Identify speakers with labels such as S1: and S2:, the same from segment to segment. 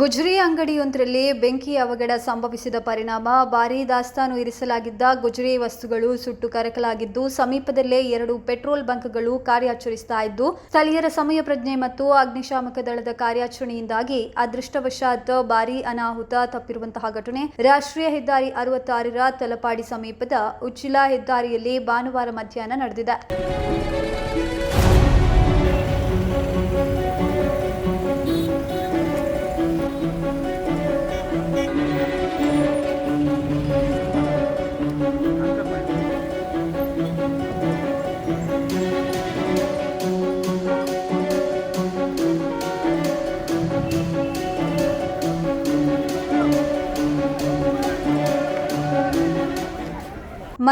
S1: ಗುಜರಿ ಅಂಗಡಿಯೊಂದರಲ್ಲಿ ಬೆಂಕಿ ಅವಘಡ ಸಂಭವಿಸಿದ ಪರಿಣಾಮ, ಭಾರೀ ದಾಸ್ತಾನು ಇರಿಸಲಾಗಿದ್ದ ಗುಜರಿ ವಸ್ತುಗಳು ಸುಟ್ಟು ಕರಕಲಾಗಿದ್ದು, ಸಮೀಪದಲ್ಲೇ ಎರಡು ಪೆಟ್ರೋಲ್ ಬಂಕ್ಗಳು ಕಾರ್ಯಾಚರಿಸ್ತಾ ಇದ್ದು, ಸ್ಥಳೀಯರ ಸಮಯ ಪ್ರಜ್ಞೆ ಮತ್ತು ಅಗ್ನಿಶಾಮಕ ದಳದ ಕಾರ್ಯಾಚರಣೆಯಿಂದಾಗಿ ಅದೃಷ್ಟವಶಾತ್ ಭಾರೀ ಅನಾಹುತ ತಪ್ಪಿರುವಂತಹ ಘಟನೆ. ರಾಷ್ಟ್ರೀಯ ಹೆದ್ದಾರಿ ಅರವತ್ತಾರರ ತಲಪಾಡಿ ಸಮೀಪದ ಉಚ್ಚಿಲ ಹೆದ್ದಾರಿಯಲ್ಲಿ ಭಾನುವಾರ ಮಧ್ಯಾಹ್ನ ನಡೆದಿದೆ. Música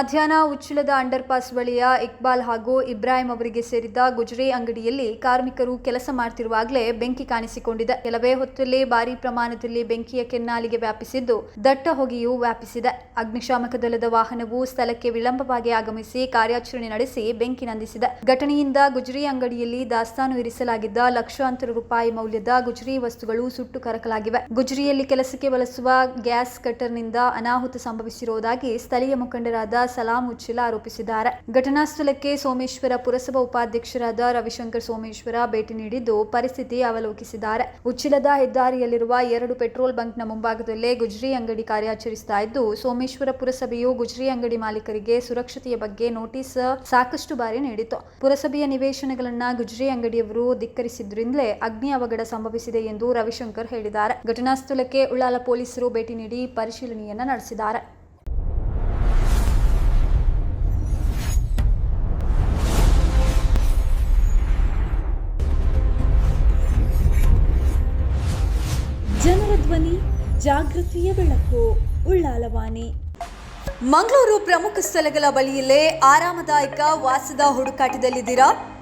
S1: ಮಧ್ಯಾಹ್ನ ಉಚ್ಚಿಲದ ಅಂಡರ್ಪಾಸ್ ಬಳಿಯ ಇಕ್ಬಾಲ್ ಹಾಗೂ ಇಬ್ರಾಹಿಂ ಅವರಿಗೆ ಸೇರಿದ ಗುಜರಿ ಅಂಗಡಿಯಲ್ಲಿ ಕಾರ್ಮಿಕರು ಕೆಲಸ ಮಾಡ್ತಿರುವಾಗಲೇ ಬೆಂಕಿ ಕಾಣಿಸಿಕೊಂಡಿದೆ. ಕೆಲವೇ ಹೊತ್ತಲ್ಲಿ ಭಾರೀ ಪ್ರಮಾಣದಲ್ಲಿ ಬೆಂಕಿಯ ಕೆನ್ನಾಲಿಗೆ ವ್ಯಾಪಿಸಿದ್ದು, ದಟ್ಟ ಹೊಗೆಯು ವ್ಯಾಪಿಸಿದೆ. ಅಗ್ನಿಶಾಮಕ ದಳದ ವಾಹನವು ಸ್ಥಳಕ್ಕೆ ವಿಳಂಬವಾಗಿ ಆಗಮಿಸಿ ಕಾರ್ಯಾಚರಣೆ ನಡೆಸಿ ಬೆಂಕಿ ನಂದಿಸಿದೆ. ಘಟನೆಯಿಂದ ಗುಜರಿ ಅಂಗಡಿಯಲ್ಲಿ ದಾಸ್ತಾನು ಇರಿಸಲಾಗಿದ್ದ ಲಕ್ಷಾಂತರ ರೂಪಾಯಿ ಮೌಲ್ಯದ ಗುಜರಿ ವಸ್ತುಗಳು ಸುಟ್ಟು ಕರಕಲಾಗಿವೆ. ಗುಜರಿಯಲ್ಲಿ ಕೆಲಸಕ್ಕೆ ಬಳಸುವ ಗ್ಯಾಸ್ ಕಟ್ಟರ್ನಿಂದ ಅನಾಹುತ ಸಂಭವಿಸಿರುವುದಾಗಿ ಸ್ಥಳೀಯ ಮುಖಂಡರಾದ ಸಲಾಂ ಉಚ್ಚಿಲ ಆರೋಪಿಸಿದ್ದಾರೆ. ಘಟನಾ ಸ್ಥಳಕ್ಕೆ ಸೋಮೇಶ್ವರ ಪುರಸಭಾ ಉಪಾಧ್ಯಕ್ಷರಾದ ರವಿಶಂಕರ್ ಸೋಮೇಶ್ವರ ಭೇಟಿ ನೀಡಿದ್ದು ಪರಿಸ್ಥಿತಿ ಅವಲೋಕಿಸಿದ್ದಾರೆ. ಉಚ್ಚಿಲದ ಹೆದ್ದಾರಿಯಲ್ಲಿರುವ ಎರಡು ಪೆಟ್ರೋಲ್ ಬಂಕ್ನ ಮುಂಭಾಗದಲ್ಲೇ ಗುಜರಿ ಅಂಗಡಿ ಕಾರ್ಯಾಚರಿಸ್ತಾ ಇದ್ದು, ಸೋಮೇಶ್ವರ ಪುರಸಭೆಯು ಗುಜರಿ ಅಂಗಡಿ ಮಾಲೀಕರಿಗೆ ಸುರಕ್ಷತೆಯ ಬಗ್ಗೆ ನೋಟಿಸ್ ಸಾಕಷ್ಟು ಬಾರಿ ನೀಡಿತು ಪುರಸಭೆಯ ನಿವೇಶನಗಳನ್ನ ಗುಜರಿ ಅಂಗಡಿಯವರು ಧಿಕ್ಕರಿಸಿದ್ರಿಂದಲೇ ಅಗ್ನಿ ಅವಘಡ ಸಂಭವಿಸಿದೆ ಎಂದು ರವಿಶಂಕರ್ ಹೇಳಿದ್ದಾರೆ. ಘಟನಾ ಸ್ಥಳಕ್ಕೆ ಉಳ್ಳಾಲ ಪೊಲೀಸರು ಭೇಟಿ ನೀಡಿ ಪರಿಶೀಲನೆಯನ್ನ ನಡೆಸಿದ್ದಾರೆ.
S2: ಜಾಗೃತಿಯ ಬೆಳಕು ಉಳ್ಳಾಲವಾಣಿ.
S1: ಮಂಗಳೂರು ಪ್ರಮುಖ ಸ್ಥಳಗಳ ಬಳಿಯಲ್ಲೇ ಆರಾಮದಾಯಕ ವಾಸದ ಹುಡುಕಾಟದಲ್ಲಿದ್ದೀರಾ?